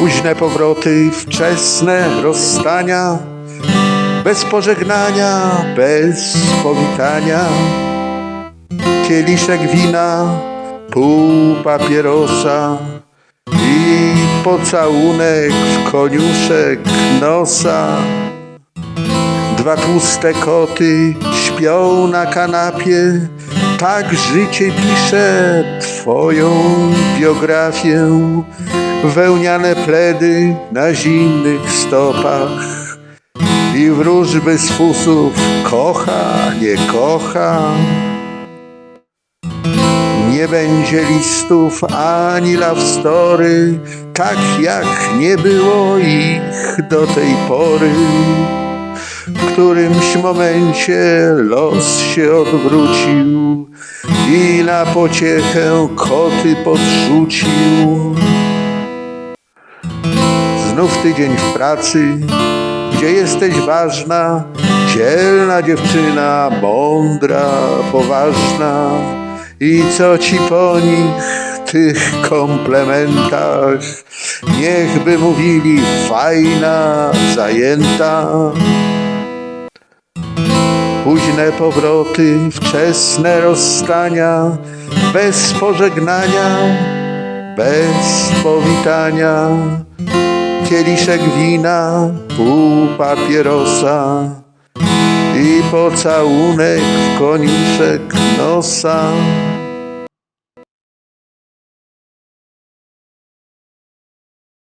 Późne powroty, wczesne rozstania, bez pożegnania, bez powitania. Kieliszek wina, pół papierosa i pocałunek w koniuszek nosa. Dwa tłuste koty śpią na kanapie, tak życie pisze twoją biografię. Wełniane pledy na zimnych stopach i wróżby z fusów kocha, nie kocha. Nie będzie listów ani love story, tak jak nie było ich do tej pory. W którymś momencie los się odwrócił i na pociechę koty podrzucił. Znów tydzień w pracy, gdzie jesteś ważna, dzielna dziewczyna, mądra, poważna. I co ci po nich, tych komplementach, niechby mówili fajna, zajęta. Późne powroty, wczesne rozstania, bez pożegnania, bez powitania. Kieliszek wina, pół papierosa i pocałunek w koniuszek nosa.